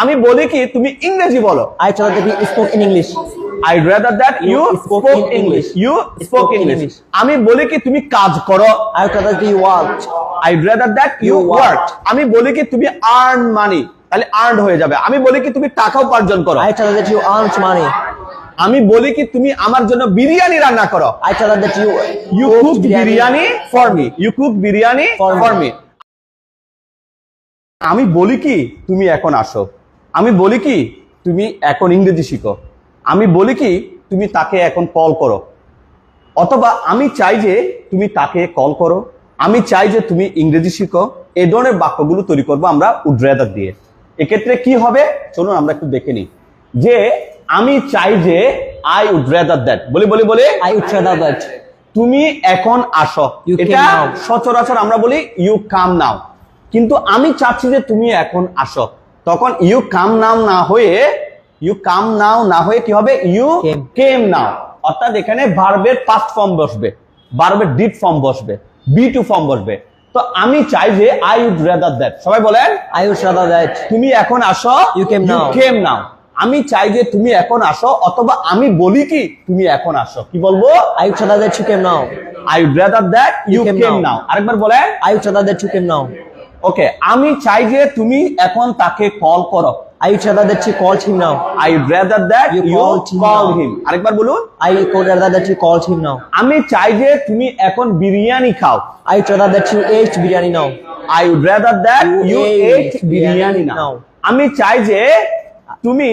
আমি বলি কি তুমি ইংরেজি বলো। I thought that you spoke in English. I rather that you You spoke in English you spoke in English আমি বলি কি তুমি কাজ করো। I thought that you worked. I rather that you work আমি বলি কি তুমি আর্ন মানি তাহলে আর্ন হয়ে যাবে। আমি বলি কি তুমি টাকা উপার্জন করো। I thought that you earned money. আমি বলি কি তুমি আমার জন্য বিরিয়ানি রান্না করো। I thought that you you cook biryani for me you cook biryani for me আমি বলি কি তুমি এখন আসো। আমি বলি কি তুমি এখন ইংরেজি শিখো। আমি বলি কি তুমি তাকে এখন কল করো। অথবা আমি চাই যে তুমি তাকে কল করো। আমি চাই যে তুমি ইংরেজি শিখো। এ ধরনের বাক্যগুলো তৈরি করব আমরা উড্রেদার দিয়ে। এক্ষেত্রে কি হবে? চলুন আমরা একটু দেখে নিই। যে আমি চাই যে আই উড রেদার দ্যাট বলি বলি বলি। I rather that. তুমি এখন আসো। এটা সচরাচর আমরা বলি ইউ কাম নাও কিন্তু আমি চাচ্ছি যে তুমি এখন আসো। তখন ইউ কাম নাও না হয়ে ইউ কাম নাও না হয়ে কি হবে? You came. নাও। অর্থাৎ এখানে ভার্বের পাস্ট ফর্ম বসবে ভার্বের ডিড ফর্ম বসবে বি টু ফর্ম বসবে। তো আমি চাই যে আই উড রেদার দ্যাট সবাই বলেন? I would rather that. তুমি এখন আসো ইউ কেম now. কেম নাও আমি চাই যে তুমি এখন আসো অথবা আমি বলি কি তুমি এখন আসো। কি বলব? I would rather that you came now. I would rather that you came now আরেকবার বলেন। I would rather that you came now. ওকে আমি চাই যে তুমি এখন তাকে কল করো I would rather that you called him now. I rather that You you called him now. Him আরেকবার বলুন I would rather that you called him now. আমি চাই যে তুমি এখন বিরিয়ানি খাও I would rather that you ate biryani now. I would rather that You you ate biryani now. আমি চাই যে তুমি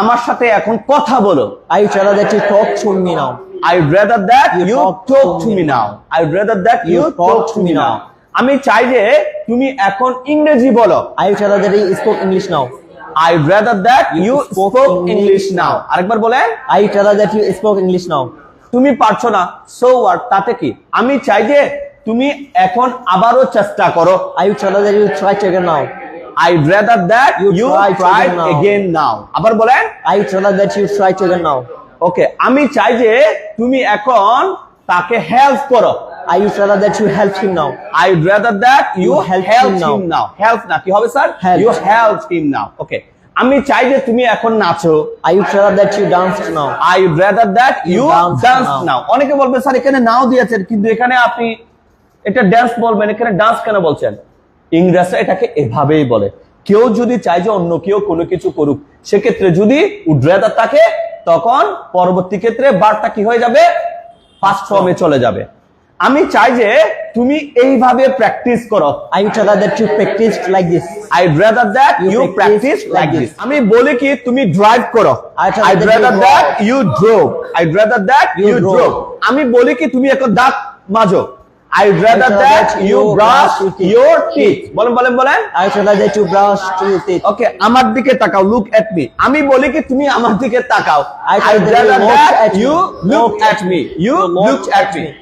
আমার সাথে এখন কথা বলো I would rather that you talk to me now. I would rather that You you talk talk to me now. I would rather that you You talk to me now. আমি চাই যে তুমি এখন ইংরেজি বলো। I would rather that you spoke English now I would rather that you spoke English now আরেকবার বলেন। I would rather that you spoke English now তুমি পারছ না। সো ওয়াট তাতে কি? আমি চাই যে তুমি এখন আবারও চেষ্টা করো। I would rather that you try taken now I would rather that you try again now আবার বলেন। I would rather that you try taken now okay আমি চাই যে তুমি এখন তাকে হেল্প করো। I would rather that you help him now. I would rather that you, You help help him him now. now. Help না কি হবে sir Help. You help him now. Okay. আমি চাই যে তুমি এখন নাচো that you danced now. I would rather that you You dance dance now. now. অনেকে বলবে স্যার এখানে নাও দিয়েছেন কিন্তু এখানে আপনি এটা ড্যান্স বলবেন এখানে ডান্স কেন বলছেন ইংরেজরা এটাকে এভাবেই বলে কেউ যদি চায় যে অন্য কেউ কোনো কিছু করুক সেক্ষেত্রে যদি উড্রেদার থাকে তখন পরবর্তী ক্ষেত্রে বারটা কি হয়ে যাবে ফার্স্ট ফর্মে চলে যাবে আমি চাই যে তুমি এইভাবে প্র্যাকটিস করো that you practiced like this. I'd rather that You you practice practice like like this. this. আমি বলি কি তুমি ড্রাইভ করো you that drove. you drove. I'd rather that You you drove. drove. আমি বলি কি তুমি এখন দাঁত মাজো rather that you you brush brush your teeth. your teeth. বলেন বলেন বলেন I would rather that you brush your teeth. ওকে আমার দিকে তাকাও লুক এট মি আমি বলি কি তুমি আমার দিকে তাকাও rather that you look at at me me. you You look look at at me me.